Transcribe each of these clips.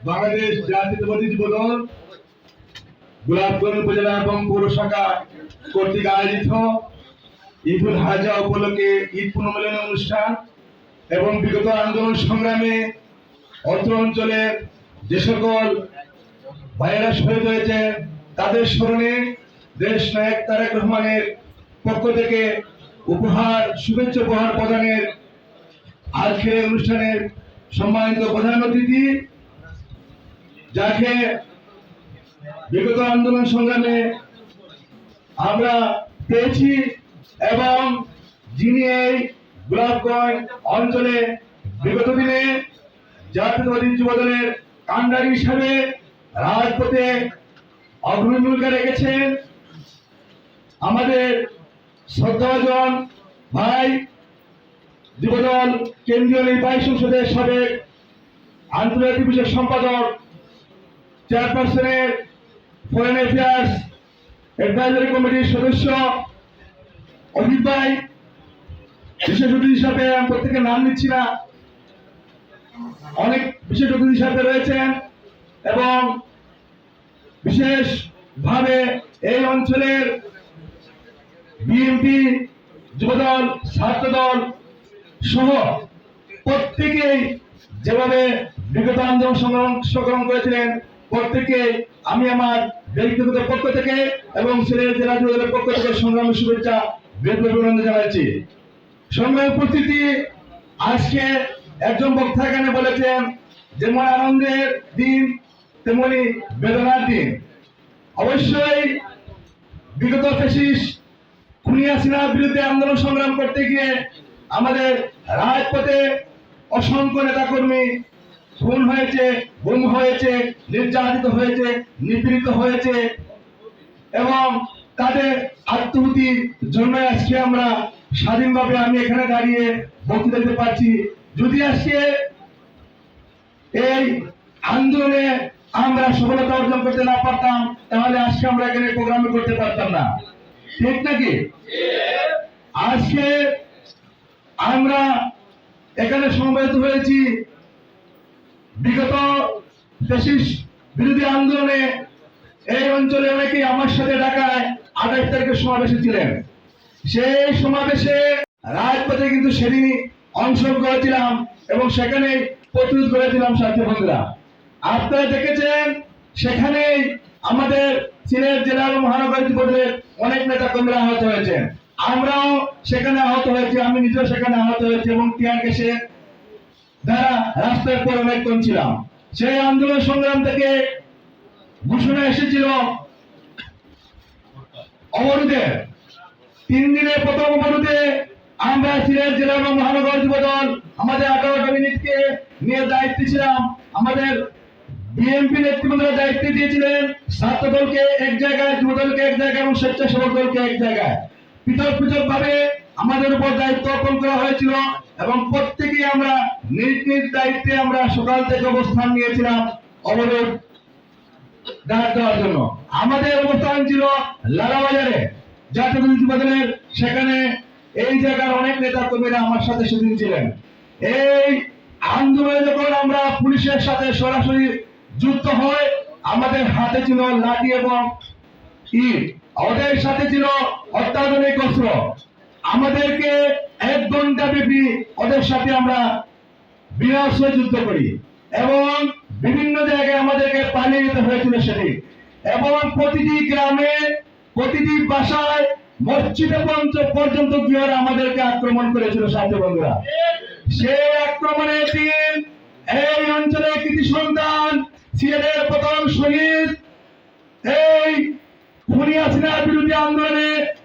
বাংলাদেশ জাতীয়তাবাদী যুবদল গোলাপগঞ্জ উপজেলা এবং পৌর শাখা কর্তৃক আয়োজিত ঈদুল হাজা উপলক্ষে ঈদ পুনর্মিলন অনুষ্ঠান এবং বিগত আন্দোলন সংগ্রামে অত্র অঞ্চলে যে সকল ভাইয়েরা শহীদ হয়েছে তাদের স্মরণে দেশ নায়ক তারেক রহমানের পক্ষ থেকে উপহার, শুভেচ্ছা উপহার প্রদানের আজকের অনুষ্ঠানের সম্মানিত প্রধান অতিথি যাকে বিগত আন্দোলন সংগ্রামে আমরা পেয়েছি এবং যিনি এই গোলাপগঞ্জ অঞ্চলে বিগত দিনে জাতীয়তাবাদী যুবদলের কান্ডারি হিসাবে রাজপথে অগ্রণী ভূমিকা রেখেছেন আমাদের শ্রদ্ধাজন ভাই, যুবদল কেন্দ্রীয় নির্বাহী সংসদের সাবেক আন্তর্জাতিক বিষয় সম্পাদক চেয়ারপারসনের ফরেন অ্যাফেয়ার্স অ্যাডভাইজারি কমিটির সদস্য অজিত ভাই। বিশেষ অতিথি হিসাবে আমি প্রত্যেকের নাম নিচ্ছি না। অনেক বিশেষ অতিথি হিসাবে রয়েছেন এবং বিশেষ ভাবে এই অঞ্চলের বিএনপি যুবদল, ছাত্রদল সহ প্রত্যেকেই যেভাবে বিগত আন্দোলন সংগ্রাম করেছিলেন প্রত্যেকে আমি আমার ব্যক্তিগত পক্ষ থেকে এবং সিলেট জেলা যুবদলের পক্ষ থেকে সংগ্রামের শুভেচ্ছা বৃহৎ জানাচ্ছি। সংগ্রাম উপস্থিতি আজকে একজন বক্তা এখানে বলেছেন যেমন আনন্দের দিন, তেমনি বেদনার দিন। অবশ্যই বিগত ফেসিস খুনিয়া সিনহার বিরুদ্ধে আন্দোলন সংগ্রাম করতে গিয়ে আমাদের রাজপথে অসংখ্য নেতাকর্মী খুন হয়েছে, গুম হয়েছে, নির্যাতিত হয়েছে, নিপীড়িত হয়েছে এবং তাদের আত্মহুতির জন্য আজকে আমরা স্বাধীনভাবে আমি এখানে দাঁড়িয়ে বক্তৃতা দিতে পারছি। যদি আজকে এই আন্দোলনে আমরা সফলতা অর্জন করতে না পারতাম, তাহলে আজকে আমরা এখানে প্রোগ্রাম করতে পারতাম না। ঠিক নাকি? আজকে আমরা এখানে সমবেত হয়েছি। বিগত ফেসিস বিরোধী আন্দোলনে এই অঞ্চলে অনেকেই আমার সাথে ঢাকায় আঠাশ তারিখে সমাবেশে ছিলেন। সেই সমাবেশে রাজপথে কিন্তু সেদিনই অংশগ্রহণ করেছিলাম এবং সেখানে প্রতিরোধ করেছিলাম সাথী বন্ধুরা। আপনারা দেখেছেন, সেখানেই আমাদের সিলেট জেলা এবং মহানগর যুবদলের অনেক নেতা কর্মীরা আহত হয়েছেন। আমরাও সেখানে আহত হয়েছি, আমি নিজেও সেখানে আহত হয়েছি এবং টিয়ার কেসে দ্বারা রাস্তার পর অনেক কম ছিলাম সেই আন্দোলন সংগ্রাম থেকে ঘোষণা এসেছিল অবরোধের তিন দিনের প্রথম অবরোধে আমরা সিলেট জেলা এবং মহানগর যুবদল আমাদের আঠারোটা মিনিটকে নিয়ে দায়িত্বে ছিলাম। আমাদের বিএনপি নেতৃবৃন্দরা দায়িত্ব দিয়েছিলেন ছাত্র দলকে এক জায়গায়, যুব দলকে এক জায়গায় এবং স্বেচ্ছাসেবক দলকে এক জায়গায়। পৃথক পৃথক ভাবে আমাদের উপর দায়িত্ব অর্পণ করা হয়েছিল। এবং প্রত্যেকেই আমরা নিজ নিজ দায়িত্বে আমরা সকাল থেকে অবস্থান নিয়েছিলাম অবরোধ দাঁড় দেওয়ার জন্য। আমাদের অবস্থান ছিল লালাবাজারে। জাতীয় সেখানে এই জায়গার অনেক নেতা কর্মীরা আমার সাথে সেদিন ছিলেন। এই আন্দোলনে যখন আমরা পুলিশের সাথে সরাসরি যুক্ত হয় আমাদের হাতে ছিল লাঠি এবং ইট। ওদের সাথে ছিল অত্যাধুনিক অস্ত্র। আমাদেরকে এক ঘণ্টা ব্যাপী ওদের সাথে আমরা বিনা অস্ত্রে যুদ্ধ করি এবং বিভিন্ন জায়গায় আমাদেরকে পালিয়ে যেতে হয়েছিল সেদিন। এবং প্রতিটি গ্রামে, প্রতিটি বাসায় মসজিদে পর্যন্ত- পর্যন্ত গিয়ে আমাদেরকে আক্রমণ করেছিল, সাথে বন্ধুরা। সেই আক্রমণের দিন এই অঞ্চলের কৃতি সন্তান, সিলেটের প্রথম শহীদ, এই খুনিয়া সিনার বিরোধী আন্দোলনে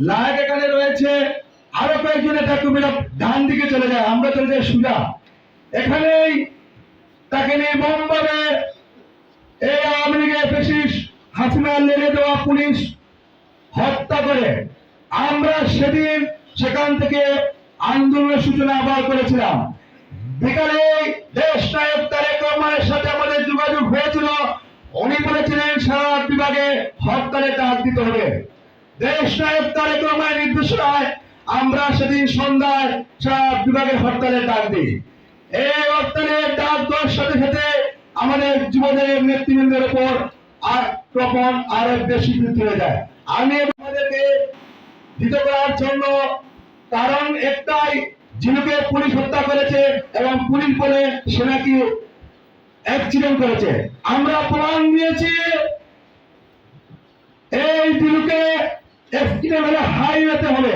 লায়ক এখানে রয়েছে। আরও কয়েকজন নেতা কর্মীরা ডান দিকে চলে যায়। আমরা চলে যাই সোজা। এখানেই তাকে নিয়ে বোমভাবে এই আওয়ামী লীগের ফেসিস হাসিনা লেনে দেওয়া পুলিশ হত্যা করে। আমরা সেদিন সেখান থেকে আন্দোলনের সূচনা আবার করেছিলাম। বিকালে দেশ নায়ক তারেক রহমানের সাথে আমাদের যোগাযোগ হয়েছিল। উনি বলেছিলেন, সারা বিভাগে হরতালের ডাক দিতে হবে। দেশ নায়ক তারেক রহমানের নির্দেশনায় আমরা সেদিন সন্ধ্যায় সারা বিভাগে হরতালের ডাক দিই। এই হরতালের ডাক দেওয়ার সাথে সাথে আমাদের যুবদের নেতৃবৃন্দের উপর আক্রমণ আরও বেশি বৃদ্ধি হয়ে যায়। আমি আমাদেরকে দিতে করার জন্য কারণ একটাই ঝিনুকে পুলিশ হত্যা করেছে এবং পুলিশ বলে সে নাকি অ্যাক্সিডেন্ট করেছে। আমরা প্রমাণ দিয়েছি, এই ঝিনুকে হাইওয়েতে হবে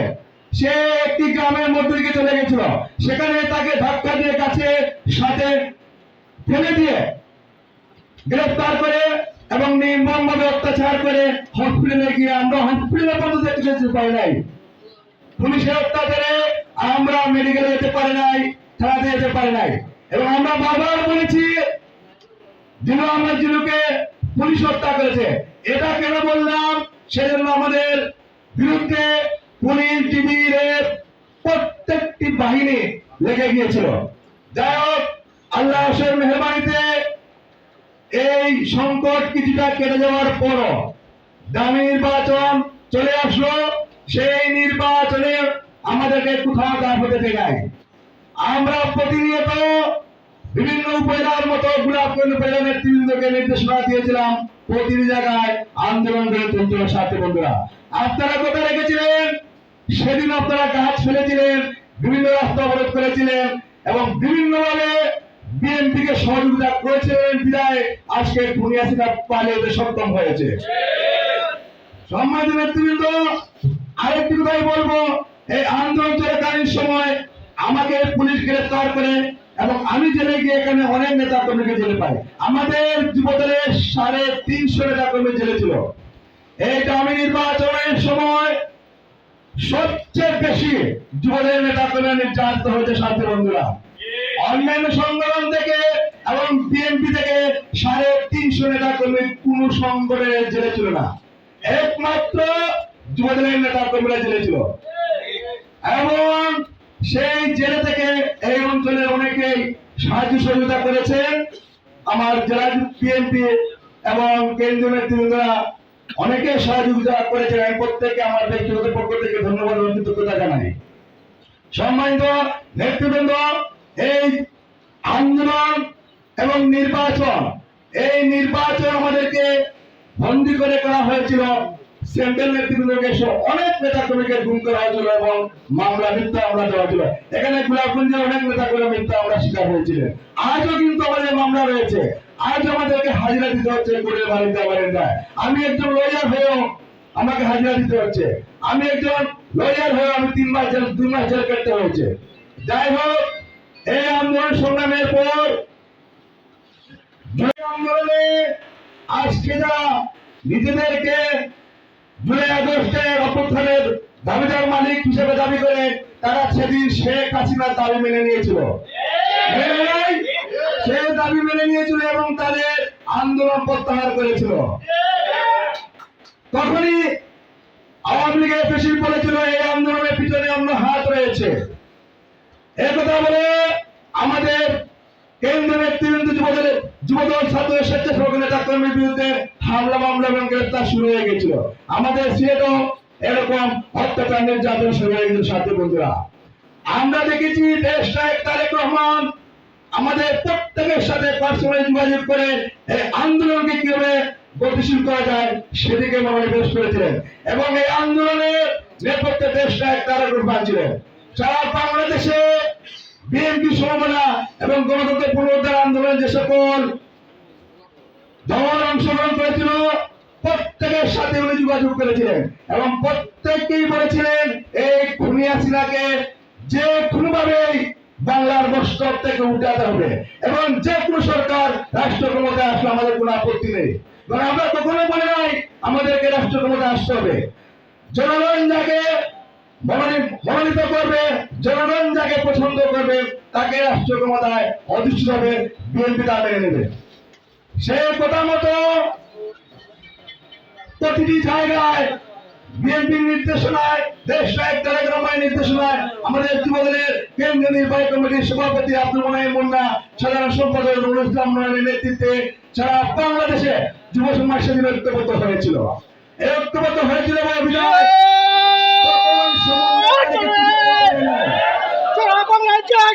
সে একটি গ্রামের মধ্যে দিকে চলে গেছিল। সেখানে তাকে ধাক্কা দিয়ে কাছে সাথে ফেলে দিয়ে গ্রেফতার করে এবং নির্মমভাবে অত্যাচার করে হসপিটালে গিয়ে আমরা হসপিটালে পর্যন্ত যেতে পারি নাই। পুলিশের অত্যাচারে আমরা মেডিকেলে যেতে পারি নাই, থানাতে যেতে পারি নাই। এবং আমরা বারবার বলেছি যিনি আমার জিনুকে পুলিশ হত্যা করেছে। এটা কেন বললাম? সেজন্য আমাদের বিরুদ্ধে পুলিশ ডিবির প্রত্যেকটি বাহিনী লেগে গিয়েছিল। যাই হোক, আল্লাহ মেহরবানিতে এই সংকট কিছুটা কেটে যাওয়ার পর দামি নির্বাচন চলে আসলো। সেই নির্বাচনে আমাদেরকে কোথাও দাঁড় হতে দেয় আমরা প্রতিনিয়ত বিভিন্ন উপজেলার মতো গোলাপগঞ্জ উপজেলা নেতৃবৃন্দকে নির্দেশনা দিয়েছিলাম। প্রতিটি জায়গায় আন্দোলন গড়ে তুলছিল সাথে বন্ধুরা। আপনারা কোথায় রেখেছিলেন? সেদিন আপনারা গাছ ফেলেছিলেন, বিভিন্ন রাস্তা অবরোধ করেছিলেন এবং বিভিন্নভাবে বিএনপিকে সহযোগিতা করেছিলেন বিদায়। আজকে পুনিয়াসিটা পালিয়ে সক্ষম হয়েছে। সম্মানিত নেতৃবৃন্দ, আরেকটি কথাই বলব, এই আন্দোলন চলাকালীন সময় আমাকে পুলিশ গ্রেফতার করে এবং আমি জেলে গিয়ে এখানে অনেক নেতা কর্মীকে জেলে পাই। আমাদের যুবদলের সাড়ে তিনশো নেতা কর্মী জেলে ছিল। এই দামি নির্বাচনের সময় সবচেয়ে বেশি যুবদের নেতা কর্মী নির্যাতিত হয়েছে শান্তি বন্ধুরা। অন্যান্য সংগঠন থেকে এবং বিএনপি থেকে সাড়ে তিনশো নেতা কর্মী কোন সংগঠনের জেলে ছিল না। একমাত্র যুবদলের নেতা কর্মীরা জেলে ছিল। এবং সেই জেলে থেকে এই অঞ্চলের অনেকেই সাহায্য সহযোগিতা করেছেন। আমার জেলা বিএনপি এবং কেন্দ্রীয় নেতৃবৃন্দরা অনেকে সহযোগিতা করেছেন। আমি প্রত্যেককে আমার ব্যক্তিগত পক্ষ থেকে ধন্যবাদ এবং কৃতজ্ঞতা জানাই। সম্মানিত নেতৃবৃন্দ, এই আন্দোলন এবং নির্বাচন, এই নির্বাচন আমাদেরকে বন্দি করে করা হয়েছিল। সেন্ট্রাল নেতৃবৃন্দকে অনেক নেতা কর্মীকে গুম করা হয়েছিল এবং মামলা, মিথ্যা মামলা দেওয়া হয়েছিল। এখানে গোলাপগঞ্জের অনেক নেতা কর্মী মিথ্যা আমরা শিকার হয়েছিলেন আজও কিন্তু আমাদের মামলা রয়েছে। আজ আমাদেরকে হাজিরা দিতে হচ্ছে কোর্টের বাড়িতে বারিন্দায় আমি একজন লয়ার হয়েও আমাকে হাজিরা দিতে হচ্ছে। আমি একজন লয়ার হয়ে আমি তিন মাস জেল দুই মাস জেল কাটতে হয়েছে। যাই হোক এই আন্দোলন সংগ্রামের পর আন্দোলনে আজকে যারা নিজেদেরকে জুলাই আগস্টের অভ্যুত্থানের দাবিদার মালিক হিসেবে দাবি করে তারা সেদিন শেখ হাসিনার দাবি মেনে নিয়েছিল। মেনে নেয়? সে দাবি মেনে নিয়েছিল এবং তাদের আন্দোলন প্রত্যাহার করেছিল। তখনই আওয়ামী লীগের পেশি বলেছিল, এই আন্দোলনের পিছনে অন্য হাত রয়েছে। এ কথা বলে আমাদের কেন্দ্রীয় নেতৃবৃন্দ যুবদল যুবদল ছাত্র স্বেচ্ছাসেবক নেতা কর্মীর বিরুদ্ধে হামলা, মামলা এবং গ্রেফতার শুরু হয়ে গেছিল। আমাদের সিলেটও এরকম অত্যাচার, নির্যাতন শুরু হয়ে গেছিল, সাথী বন্ধুরা। আমরা দেখেছি দেশ নায়ক তারেক রহমান আমাদের প্রত্যেকের সাথে পার্সোনালি যোগাযোগ করে এই আন্দোলনকে কীভাবে গতিশীল করা যায় সেদিকে মনোনিবেশ করেছিলেন। এবং এই আন্দোলনের নেপথ্যে দেশ নায়ক তারেক রহমান ছিলেন সারা বাংলাদেশে বিএনপি সমমনা এবং গণতন্ত্র পুনরুদ্ধার আন্দোলনে যে সকল দল অংশগ্রহণ করেছিল, প্রত্যেকের সাথে উনি যোগাযোগ করেছিলেন এবং প্রত্যেককেই বলেছিলেন, এই খুনি হাসিনাকে যে কোনোভাবেই বাংলার মস্তক থেকে উঠাতে হবে। এবং যে কোনো সরকার রাষ্ট্র ক্ষমতায় আসলে আমাদের কোনো আপত্তি নেই। আমরা কখনো বলে নাই, আমাদেরকে রাষ্ট্র ক্ষমতায় আসতে হবে। জনগণ যাকে মনোনীত করবে, জনগণ যাকে পছন্দ করবে, তাকে রাষ্ট্র ক্ষমতায় অধিষ্ঠিত হবে, বিএনপি তা মেনে নেবে। সেই কথা মতো প্রতিটি জায়গায় বিএনপির নির্দেশনায় দেশ নায়ক তারেক রহমানের নির্দেশনায় আমাদের যুবদলের কেন্দ্রীয় নির্বাহী কমিটির সভাপতি আব্দুল মোনাই মুন্না সাধারণ সম্পাদক নুরুল ইসলাম নোয়ানের নেতৃত্বে সারা বাংলাদেশে যুব সমাজ সেদিন ঐক্যবদ্ধ হয়েছিল। এই ঐক্যবদ্ধ হয়েছিল বলে বিজয় বাংলায় জয়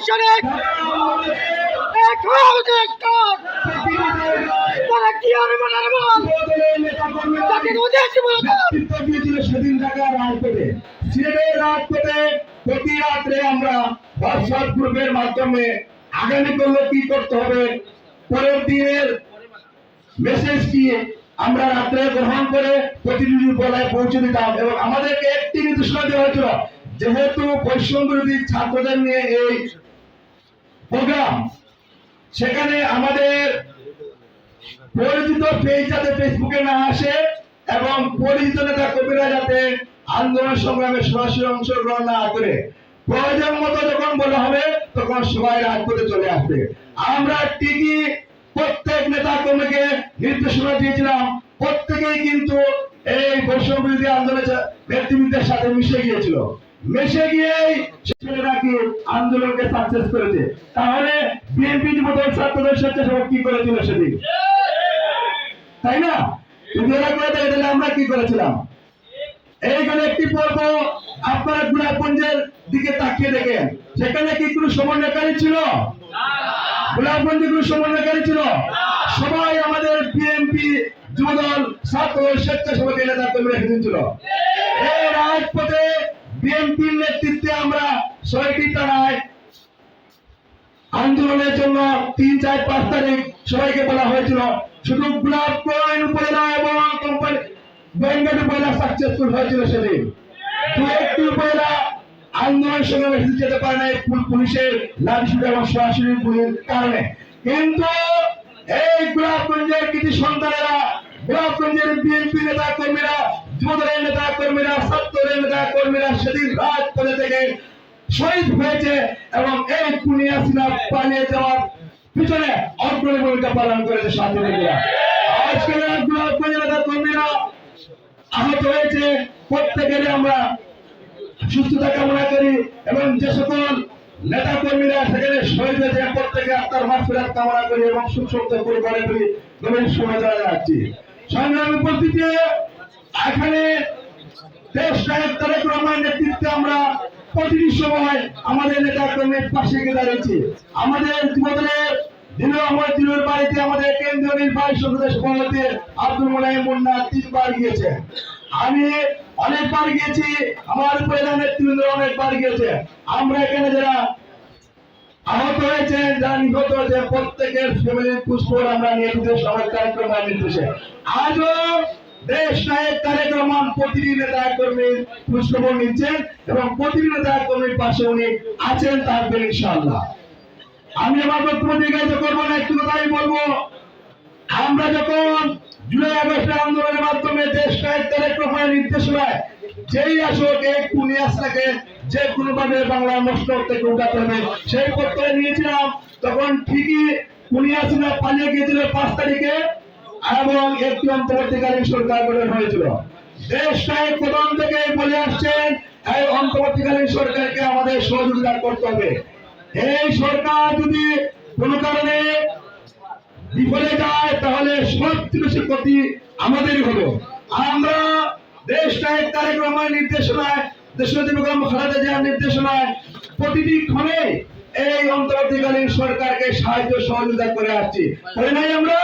সেদিন ঢাকা রাজপথে সিলেটের রাজপথে প্রতি রাত্রে আমরা হোয়াটসঅ্যাপ গ্রুপের মাধ্যমে আগামী করলে কি করতে হবে পরের দিনের মেসেজ কি আমরা রাত্রে গ্রহণ করে প্রতিনিধি বলায় পৌঁছে দিতাম এবং আমাদেরকে একটি নির্দেশনা দেওয়া হয়েছিল যেহেতু বৈষম্য বিরোধী ছাত্রদের নিয়ে এই প্রোগ্রাম সেখানে আমাদের পরিচিত পেজ যাতে ফেসবুকে না আসে এবং পরিচিত নেতা কর্মীরা যাতে আন্দোলন সংগ্রামে সরাসরি অংশগ্রহণ না করে, প্রয়োজন মতো যখন বলা হবে, তখন সবাই রাজপথে চলে আসবে। আমরা ঠিকই প্রত্যেক নেতা কর্মীকে নির্দেশনা দিয়েছিলাম, প্রত্যেকেই কিন্তু এই বৈষম্য বিরোধী আন্দোলনের নেতৃবৃন্দের সাথে মিশে গিয়েছিল। মিশে গিয়েই ছেলেরা কি আন্দোলনকে সাকসেস করেছে। তাহলে বিএনপি যুবদল ছাত্রদের স্বেচ্ছাসেবক কি করেছিল সেদিন? তাই না? যদি ওরা করে তাহলে আমরা কি করেছিলাম? এইখানে একটি পর্ব আপনারা গুলাবগঞ্জের দিকে তাকিয়ে দেখেন। সেখানে কি কোনো সমন্বয়কারী ছিল? গোলাপগঞ্জে কোনো সমন্বয়কারী ছিল? সবাই আমাদের বিএনপি যুবদল ছাত্র স্বেচ্ছাসেবক নেতা কর্মীরা সেদিন ছিল। এই রাজপথে বিএনপির নেতৃত্বে আমরা ছয়টি থানায় আন্দোলনের জন্য তিন, চার, পাঁচ তারিখ সবাইকে বলা হয়েছিল। শুধু ব্লক সাকসেসফুল হয়েছিল সেদিন। যেতে পারে পুলিশের সরাসরি কারণে। কিন্তু এই গোলাপগঞ্জের বিএনপি নেতা কর্মীরা নেতা কর্মীরা ছাত্রদের নেতা কর্মীরা সেদিন রাজপথে থেকে শহীদ হয়েছে এবং এই কুনিয়া সিনা পালিয়ে যাওয়ার পিছনে অগ্রণী ভূমিকা পালন করেছে ছাত্রলীগরা নেতা কর্মীরা আহত হয়েছে। আমরা সুস্থতা কামনা করি এবং যে সকল নেতা কর্মীরা সেখানে শহীদ হয়েছে প্রত্যেকে আত্মার কামনা করি এবং সুখ সত্য পরিবারে করি গভীর শুভেচ্ছা জানাচ্ছি। সংগ্রামী উপস্থিতি এখানে দেশ নায়ক তারেক রহমানের নেতৃত্বে আমরা প্রতিটি সময় আমাদের নেতা পাশে গিয়ে দাঁড়িয়েছি। আমাদের গিয়েছে। আমি অনেকবার অনেকবার প্রত্যেকের ফ্যামিলির পুষ্পর আমরা নিয়ে বিদেশ সমাজ কার্যক্রমের নির্দেশে। আজও দেশ নায়ক তারেক রহমান কর্মীর নিচ্ছেন এবং কর্মীর পাশে উনি আছেন আমি আমার বক্তব্য করব না, একটু কথাই বলব। আমরা যখন জুলাই আগস্টের আন্দোলনের মাধ্যমে দেশ নায়ক তারেক রহমানের যেই আসুক এই কুনিয়াসটাকে যে কোনো ভাবে বাংলার মস্তক থেকে হবে সেই পত্রে নিয়েছিলাম। তখন ঠিকই কুনিয়াসিনা পালিয়ে গিয়েছিল পাঁচ তারিখে। এবং একটি অন্তর্বর্তীকালীন সরকার গঠন হয়েছিল। দেশ নায়ক প্রধান থেকে বলে আসছেন, এই অন্তর্বর্তীকালীন সরকারকে আমাদের সহযোগিতা করতে হবে। এই সরকার যদি কোনো কারণে বিফলে যায়, তাহলে সবচেয়ে বেশি ক্ষতি আমাদেরই হবে। আমরা দেশ নায়ক তারেক রহমানের নির্দেশনায় দেশনেত্রী বেগম খালেদা জিয়ার নির্দেশনায় প্রতিটি ক্ষণে এই অন্তর্বর্তীকালীন সরকারকে সাহায্য সহযোগিতা করে আসছি। করে নাই আমরা?